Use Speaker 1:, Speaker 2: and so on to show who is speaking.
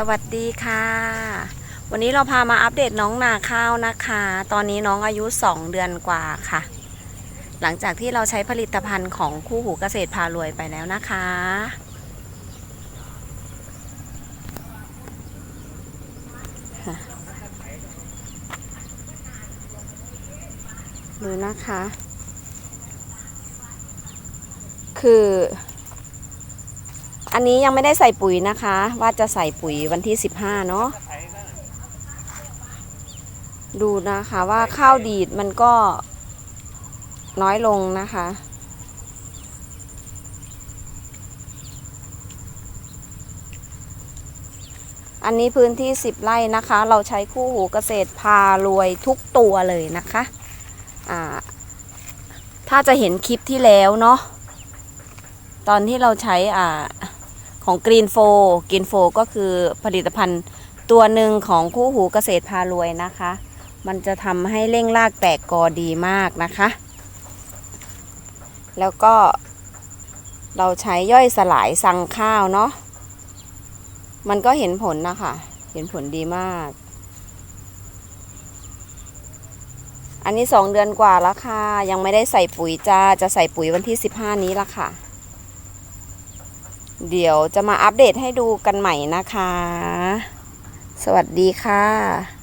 Speaker 1: สวัสดีค่ะ วันนี้เราพามาอัปเดตน้องนาข้าวนะคะ ตอนนี้น้องอายุ 2 เดือนกว่าค่ะ หลังจากที่เราใช้ผลิตภัณฑ์ของคู่หูเกษตรพารวยไปแล้วนะคะ ดูนะคะ คือ อันนี้ยังไม่ได้ใส่ปุ๋ยนะคะ ว่าจะใส่ปุ๋ยวันที่ 15 เนาะดูนะคะว่าข้าวดีดมันก็น้อยลงนะคะ อันนี้พื้นที่ 10 ไร่นะคะ เราใช้คู่หูเกษตรพารวยทุกตัวเลยนะคะอ่าถ้าจะเห็นคลิปที่แล้วเนาะตอนที่เราใช้อ่า ของ Green โฟ Green โฟก็คือผลิตภัณฑ์ตัวหนึ่งของคู่หูเกษตรพารวยนะคะ มันจะทำให้เร่งรากแตกกอดีมากนะคะ แล้วก็เราใช้ย่อยสลายสังข้าวเนาะ มันก็เห็นผลนะคะ เห็นผลดีมาก อันนี้สองเดือนกว่าแล้วค่ะ ยังไม่ได้ใส่ปุ๋ยจ้า จะใส่ปุ๋ยวันที่15นี้ละค่ะ เดี๋ยวจะมาอัปเดตให้ดูกันใหม่นะคะ สวัสดีค่ะ